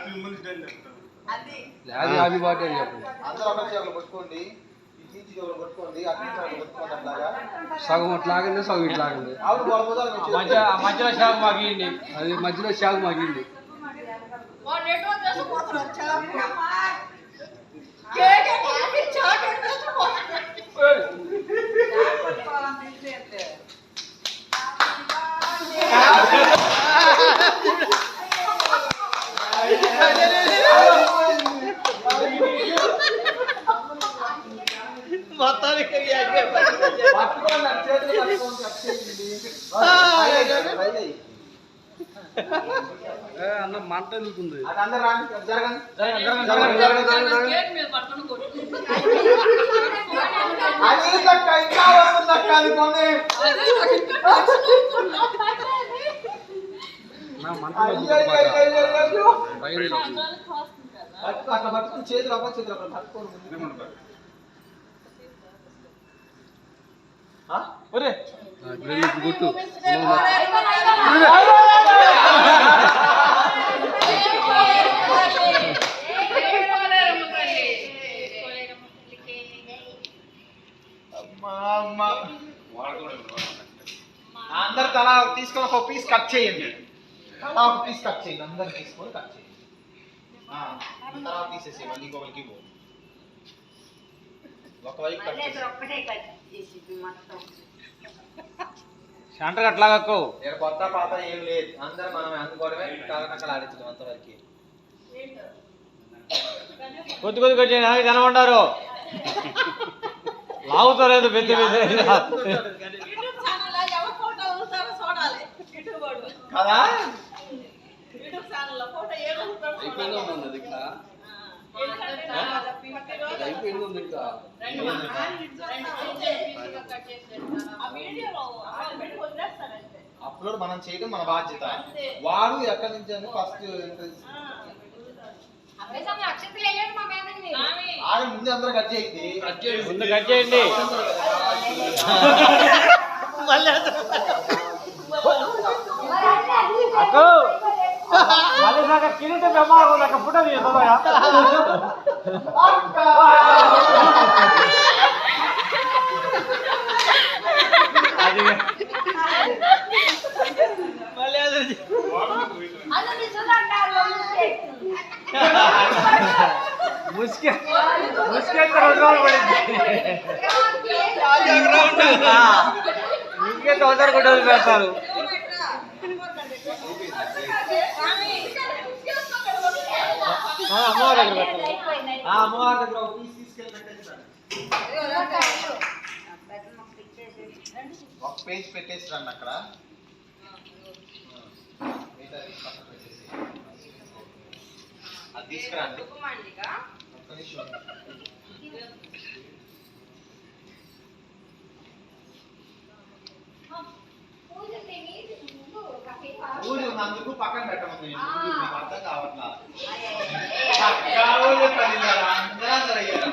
Happy women's day అని చెప్తాను అది. అది హ్యాపీ బర్త్డే అని చెప్పు. అందరూ ఒక చేతులు పట్టుకోండి సగం అట్లాగండి సగం ఇట్లాగండి. మధ్యలో షాక్ మాగింది అది మధ్యలో షాక్ మగింది వాడు అయ్యో. బయలు పట్టుకో, అట్లా చేతులు ఒక చేతులు పట్టుకోండి? ఒరే. గుట్టు అమ్మా, అమ్మా. అందరు తలా తీసుకొని ఒక పీస్ కట్ చేయండి. తలా ఒక పీస్ కట్ చేయండి. అందరు తీసుకొని కట్ చేయండి. ఆ, తర్వాత తీసేసి మళ్ళీ ఇంకొకరికి ఒకవైపు కట్ చేసి సెంటర్ ఇక్కడ కొత్త పాత ఏం లేదు. అందరు మనం అందుకోవడమే. కాకనక్కలు ఆడించడం అంతవరకు. కొద్ది కొద్ది కొద్ది నాకు కనబడ్డారు. లాగుతారేదో పెద్ద పెద్ద అప్లోడ్ మనం చేయడం మన బాధ్యత. వాడు ఎక్కడి నుంచి అని ఫస్ట్ ఆడ ముందు అందరూ కట్ ముందు కట్ చేయండి. అక్కు. మళ్ళీ నాకు కిరీటం నాకు అది మళ్ళీ అది ముసుకే ముసుకే పడింది. తొందర పెడతారు అమ్మవారి దగ్గర పెట్టాలి ఆ అమ్మవారి దగ్గర ఒక తీసుకెళ్ళి పేజ్ పెట్టేసి రండి అక్కడ. అది తీసుకురండి. పూజ ఉన్నందుకు పక్కన మీకు అర్థం కావట్లా. అందరూ అందరూ అయ్యారు.